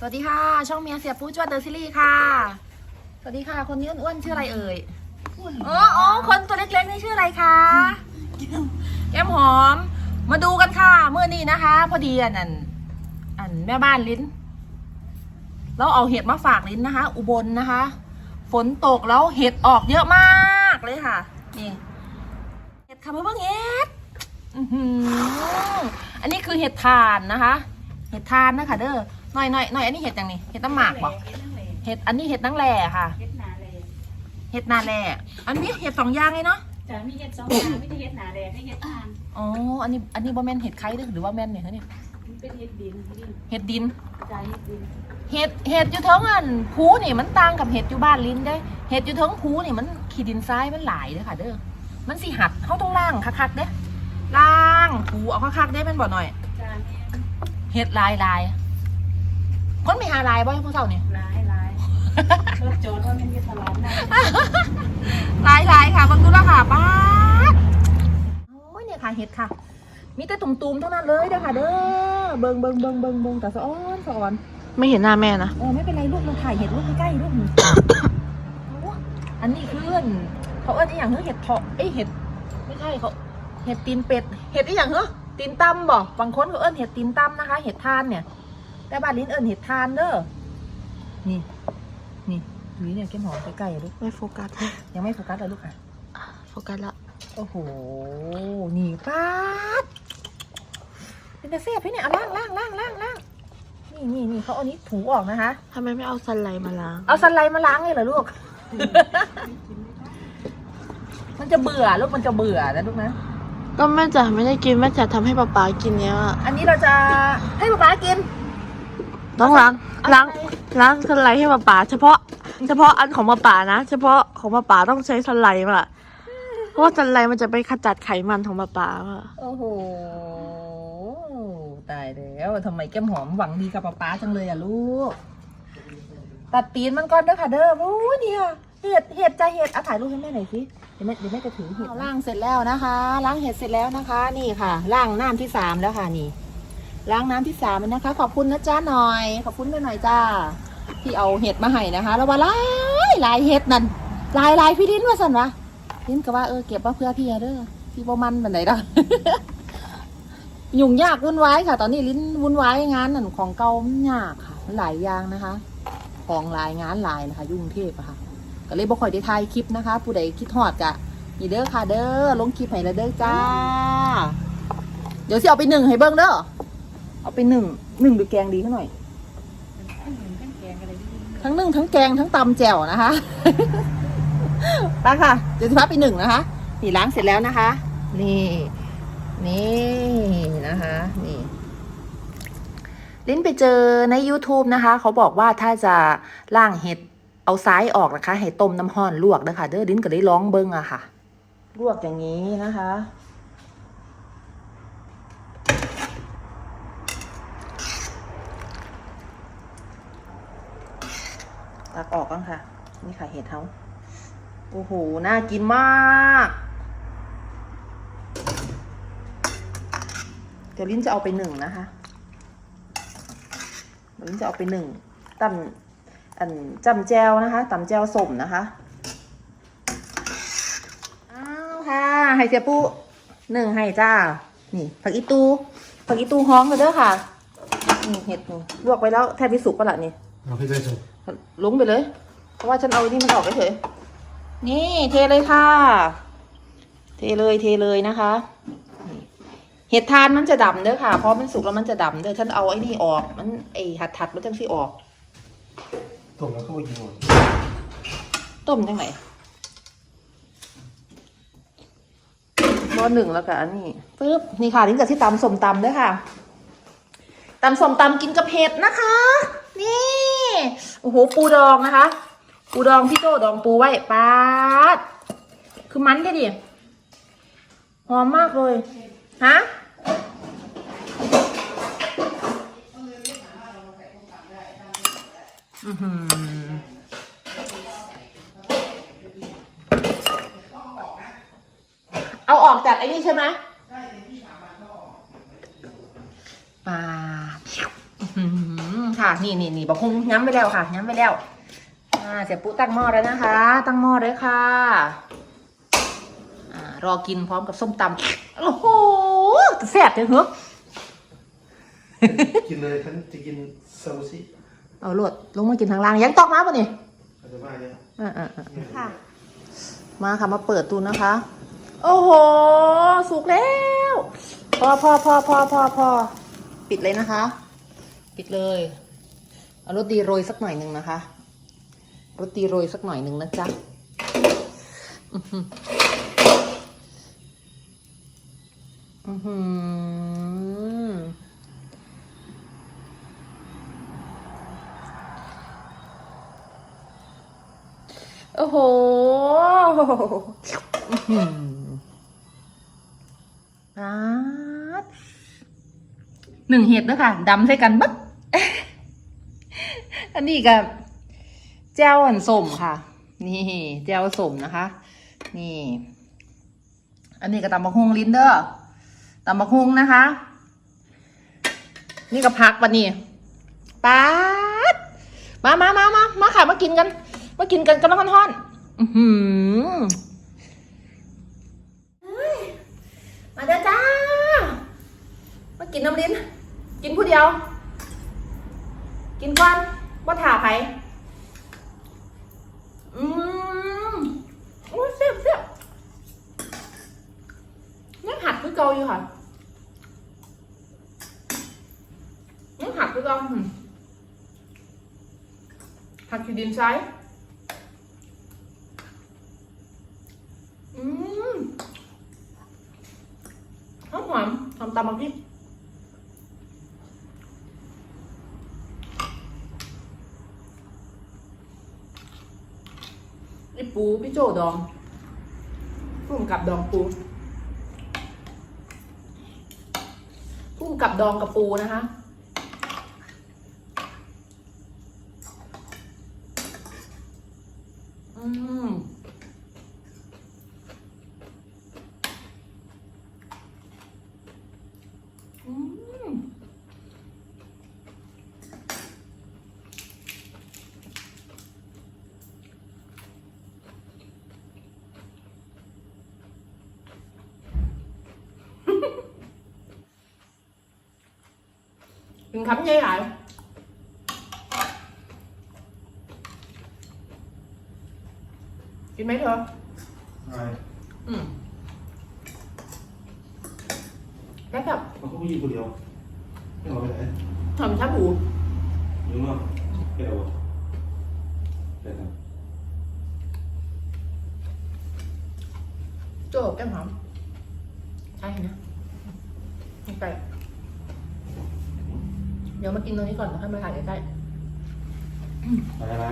สวัสดีค่ะ ช่องเมียเสียปู้จวดเดอะซีรีส์ค่ะ สวัสดีค่ะ คนนี้อ้วนๆชื่ออะไรเอ่ยอ๋ออ๋อคนตัวเล็กๆนี่ชื่ออะไรคะแก้มหอม มาดูกันค่ะเมื่อนี้นะคะ พอดีอันอันอันแม่บ้านลิ้นเราเอาเห็ดมาฝากลิ้นนะคะ อุบลนะคะ ฝนตกแล้วเห็ดออกเยอะมากเลยค่ะนี่เห็ดค่ะเพื่อนๆเห็ดอื้อหืออันนี้คือเห็ดทานนะคะ เห็ดทานนะคะเด้อ หน่อยหน่อยหน่อยอันนี้เห็ดอย่างนี้เห็ดน้ำหมากบอกเฮ็ดนั่งเลยเห็ดอันนี้เห็ดนังแหล่ค่ะ เฮ็ดนาเลยเห็ดนาแหล่อันนี้เห็ดสองอย่างเลยเนาะจะมีเฮ็ดสองอย่างไม่ได้เฮ็ดนาเลยให้เฮ็ดทานอ๋ออันนี้อันนี้บ่แม่นเห็ดไข่เด้อหรือว่าแม่นเนี่ยคะเนี่ยมันเป็นเฮ็ดดินดินเห็ดดินใจเฮ็ดดินเห็ดเห็ดอยู่เทิงอันภูนี่มันต่างกับเห็ดอยู่บ้านลิ้นได้อเห็ดอยู่เทิงภูนี่มันขี้ดินทรายมันหลายเด้อค่ะ เด้อมันสิหัดเข้าต้องล่างคักๆเด้อล่างภูเอาคักๆได้แม่นบ่หน่อยจานเนี่ยเห็ดลายลาย คนไม่หาลายบ่พวกเจ้าเนี่ยร้ายร้ายรถโจรว่ามันมีตลาดนะหลายหลายค่ะบางดูและค่ะป้าดโอ้ยเนี่ยค่ะเห็ดค่ะ มีแต่ตุ่มๆเท่านั้นเลยเด้อค่ะ เด้อเบิงเบิงเบิงเบิงเบิงแต่สะอ้อนสะอ่อนไม่เห็นหน้าแม่นะเออไม่เป็นไรลูกมาถ่ายเห็ดลูกใกล้ๆลูกหนึ่งโอ้อันนี้คือเอิ้นเขาเอิ้นอีหยังเหรอเห็ดเพาะเอ้ยเห็ด ไม่ใช่เขาเห็ดตีนเป็ด เห็ดอีหยังเหรอตีนตั้มบอกบางคนเขาเอิ้นเห็ดตีนตั้มนะคะ เห็ดทานเนี่ย แต่บ้านลิ้นเอิ้นเห็ดทานเด้อนี่นี่นี่เนี่ยแก้มหอมใกล้ๆอะลูกไม่โฟกัสเลยยังไม่โฟกัสเลยลูกค่ะโฟกัสละโอ้โหนี่ป้าดเป็นตาเสียบพี่เนี่ยเอาล่างล่างล่างล่างล่างนี่นี่นี่เขาเอานี้ถูออกนะคะทำไมไม่เอาสไลด์มาล้าง เอาสไลด์มาล้างเลยเหรอลูก มันจะเบื่อลูกมันจะเบื่อนะลูกนะ ก็แม่จ๋าไม่ได้กินแม่จ๋าทำให้ป๊าป๊ากินเนี้ยอะอันนี้เราจะให้ป๊าป๊ากิน ต้องล้างเอาล้างสไลด์ล้างสไลด์ให้ป๊าป๊าเฉพาะ เฉพาะอันของป๊าป๊านะ เฉพาะของป๊าป๊าต้องใช้สไลด์ว่ะเพราะว่าสไลด์มันจะไปขจัดไขมันของป๊าป๊าว่ะโอ้โหตายแล้วทำไมแก้มหอมหวังดีกับป๊าป๊าจังเลยอะลูก ตัดตีนมันก่อนเด้อค่ะเด้อโอ้ยเนี่ยเห็ดเห็ดใจเห็ดเอาถ่ายรูปให้แม่หน่อยสิเดี๋ยวแม่เดี๋ยวแม่จะถือเห็ดล้างเสร็จแล้วนะคะ ล้างเห็ดเสร็จแล้วนะคะ นี่ค่ะล้างน้ำที่สามแล้วค่ะนี่ ล้างน้ำที่สามนะคะ ขอบคุณนะจ้าหน่อย ขอบคุณด้วยหน่อยจ้า ที่เอาเห็ดมาให้นะคะ แล้วว่าลายลายเห็ดนั่นลายลายพี่ลินว่าสันวะลินก็ว่าเออเก็บมาเพื่อพี่เด้อพี่บ่มันแบันไดดอกยุ่งยากวุ่นวายค่ะ ตอนนี้ลิ้นวุ่นวายงานนั่นของเก่ามันยากค่ะหลายอย่างนะคะ ของหลายงานหลายนะคะ ยุ่งเทพอะค่ะ ก็เลยบ่ค่อยได้ถ่ายคลิปนะคะ ผู้ใดคิดฮอดกะนี่เด้อค่ะเด้อลงคลิปให้แล้วเด้อจ้า เดี๋ยวสิเอาไปหนึ่งให้เบิ่งเด้อ เอาไปหนึ่งหนึ่งดูแกงดีขึ้นหน่อยทั้งหนึ่งทั้งแกงอะไรดิทั้งนึ่งทั้งแกงทั้งตำแจ่วนะคะไปค่ะเดี๋ยวจะพาไปหนึ่งนะคะ นี่ล้างเสร็จแล้วนะคะ นี่นี่นะคะนี่ลิ้นไปเจอใน YouTube นะคะ เขาบอกว่าถ้าจะล่างเห็ดเอาซ้ายออกนะคะ ให้ต้มน้ำห้อนลวกนะคะเด้อลิ้นก็ได้ร้องเบิ้งอะค่ะ ลวกอย่างนี้นะคะ ตักออกกันค่ะ นี่ค่ะเห็ดเขาโอ้โห น่ากินมากเดี๋ยวลิ้นจะเอาไปหนึ่งนะคะเดี๋ยวลิ้นจะเอาไปหนึ่งตำอันจำแจวนะคะตำแจวสมนะคะอ้าวค่ะไห่เสียปูหนึ่งไห่จ้า นี่ผักอีตูผักอีตูฮ้องกันเด้อค่ะนี่เห็ดนี่ลวกไปแล้วแทบที่สุกปะล่ะนี่เอาพี่ได้ส่ง ลงไปเลย เพราะว่าฉันเอาอันนี่มันออกไปเฉยนี่เทเลยค่ะ เทเลยเทเลยนะคะนี่เห็ดทานมันจะดำเด้อค่ะ เพราะมันสุกแล้วมันจะดำเด้อฉันเอาไอ้นี่ออก มันไอ้หัดถัดๆมันจังสิออกส่งแล้วก็ไปกินหมดต้มจังไหนหม้อหนึ่งแล้วก็อันนี้ปึ๊บนี่ค่ะนี่กับที่ตำสมตำเด้อค่ะตำสมตำกินกับเห็ดนะคะนี่ โอ้โหปูดองนะคะ ปูดองพี่โจดองปูไว้ปาดคือมันแค่ดิหอมมากเลยฮะอือหือเอาออกจากไอ้นี่ใช่ไหมปลาอื้อหือ ค่ะ นี่นี่นี่บอกคงย้ำไปแล้วค่ะย้ำไปแล้วอ่าเสียปุ๊ตั้งหม้อแล้วนะคะ ตั้งหม้อเลยค่ะอ่ารอกินพร้อมกับส้มตำโอ้โหแซ่บจังเหรอกินเลยฉันจะกินซาซิเอาโลดลงมากินทางล่างยังตอกมาปะนี่อาจจะว่าเนี่ยอ่าอ่าอ่าค่ะ มาค่ะมาเปิดตูนนะคะ โอ้โห สุกแล้ว พอพอพอพอพอพอปิดเลยนะคะ ปิดเลย เอารสดีโรยสักหน่อยหนึ่งนะคะรสดีโรยสักหน่อยหนึ่งนะจ๊ะอือหืออือหือโอ้โหอื้อหือป๊าหนึ่งเห็ดด้วยค่ะดำใส่กันบัด อันนี้กับแจ้วอันสมค่ะ นี่แจ้วสมนะคะ นี่ อันนี้กับตำบักฮุงลินเดอร์ตำบักฮุงนะคะ นี่กับพักปะนี่ป๊าดมามามามามาค่ะมากินกัน มากินกันกันแล้วกันท่อนอือหือมาเด้อจ้า มากินน้ำลิ้น กินผู้เดียว กินก่อน ว่าถ่าใครอืมโอ้ยเสียบเสียบยังหัดคือเกาอยู่ค่ะยังหัดคือเกาหัดคือดินซ้ายอืมหอมหอมหอมตำบักพริก นี่ ปูพี่โจดองพุ่มกับดองปูพุ่มกับดองกับปูนะคะอืมอืม กินคำใหญ่หลายกินไหมเธอใช่อืมแล้วแบบมันก็ไม่ยิงคน เดียวไม่เอาไปไหนทำชาบูยิงมั้งไม่เอาไปทโจกแก้มหอมใช่นะนี่ไปเดี๋ยวมากินตรงนี้ก่อนแล้วค่อยมาถ่ายใกล้ำอะไรอะไร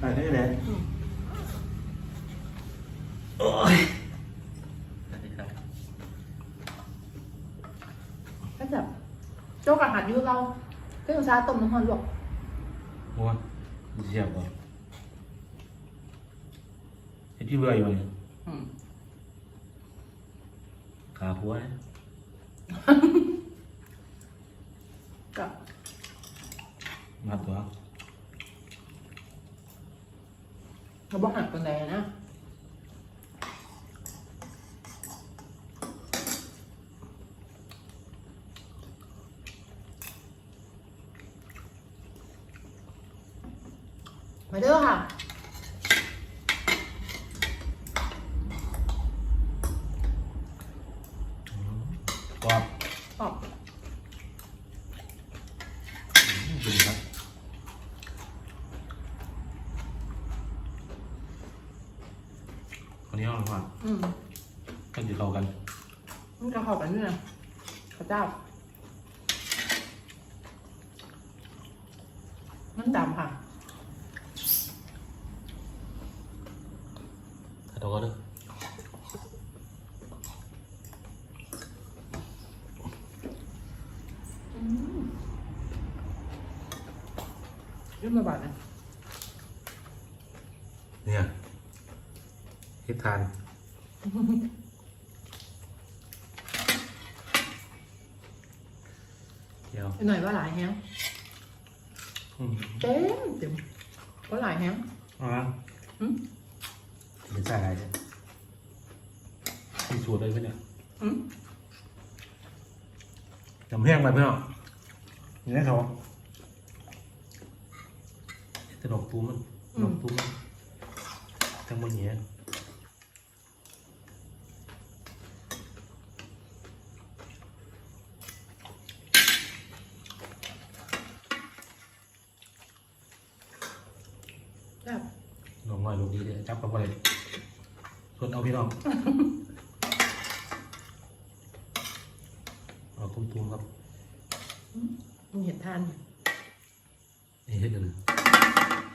อะไรได้ไหนโอ้ยๆก็แบบโจกกับหัดยูเราก็ยังซาต้มน้ำมันลวกโอ้ยเสียบว่ะไอ้ที่เบื่ออยู่เนี่ยอืมขาพัวเนี่ยก็ มาตัวเราบอกหักตรงไหนนะมาเด้อค่ะ กรอบ ออก ดีครับคนนี้เอาหรือเปล่า อืม ก็จะเข้ากัน มันจะ เข้ากันด้วยนะข้าวเจ้า มันดำค่ะถ้าตัวก็ได้ยื่นมาบาทนะเนี่ยเฮ็ดทานเดี๋ยว หน่อยว่าหลายแฮงอืมเต็มเต็มก็หลายแฮง อ่าอืม เป็นใส่อะไรเนี่ยมีสูตรเลยไหมเนี่ยอืมจำแห้งไปไหมเนาะนี่นะเขาแต่ดอกตูมมันดอกตูมมันทั้งหมดเนี้ย แบบ ลงหน่อยลงดีเลย จับกับอะไรส่วนเอาพี่น้องเอาตุ้มๆครับมีเห็ดทานนี่เฮ็ดเลย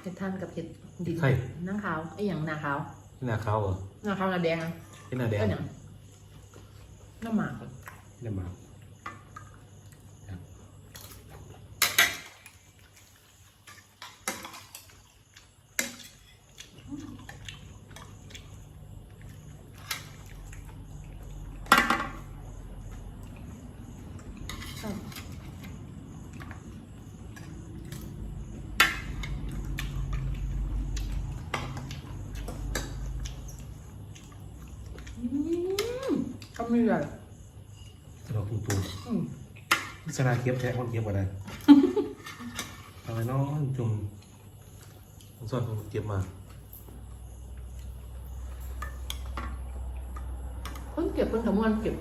เห็ดทานกับเห็ดดินไข่นางขาวไอ้อย่างนาขาวนี่หน้าขาวเหรอนาขาวนาแดงอะนี่หน้าแดงก็อย่างน้ำหมากอะนี่มาอืม ก็มีอะไรดอกตุ้มอืมๆพิจารณาเก็บแท้คนเก็บอะไรทำไมน้องจุ่มส่วนผมเก็บมา คนเก็บเป็นขมวนเก็บ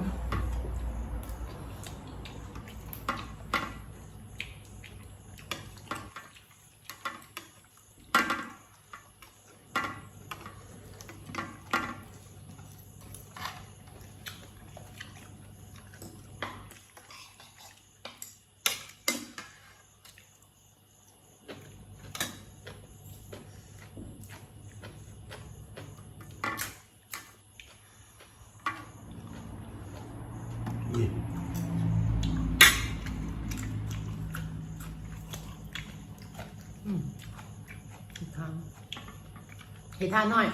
เห็ดทานหน่อย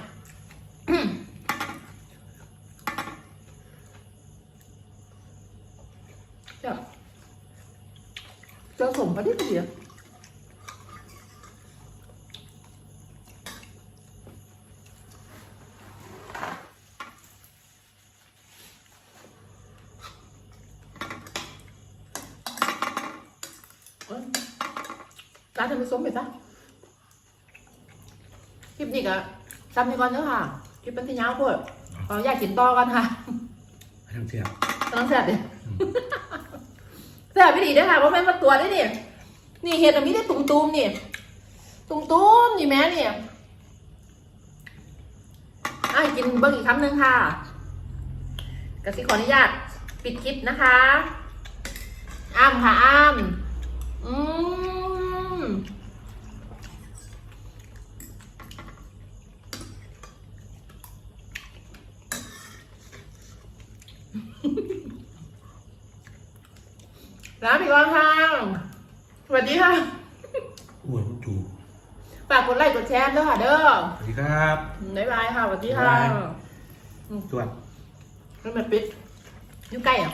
จะจะสมพอดีพอดีอะเอ้ยร้านทำไปส้มไปซะคลิปนี้ ก็ทำไปก่อนเนอะค่ะคลิปเป็นที่ยาวโพดเอาอยากกินต่อกันค่ะให้ทั้งเทียบต้องแซ่บดิแซ่บไม่ดีเด้วยค่ะเพราะแม่นมาตัวได้นี่นี่เห็ดอันนี้ได้ตุ่มๆนี่ตุ่มๆนี่แม่นี่อะกินเบิ้งอีกคำหนึ่งค่ะกสิขออนุญาตปิดคลิปนะคะอ้ามค่ะอ้ามอืม ลาไปก่อนค่ะสวัสดีค่ะอ้วนมันจูฝากกดไลค์กดแชร์ด้วยค่ะเด้อสวัสดีครับบ๊ายบายค่ะสวัสดีค่ะบ๊ายบายสวัสดีแล้วมาปิดอยู่ใกล้อะ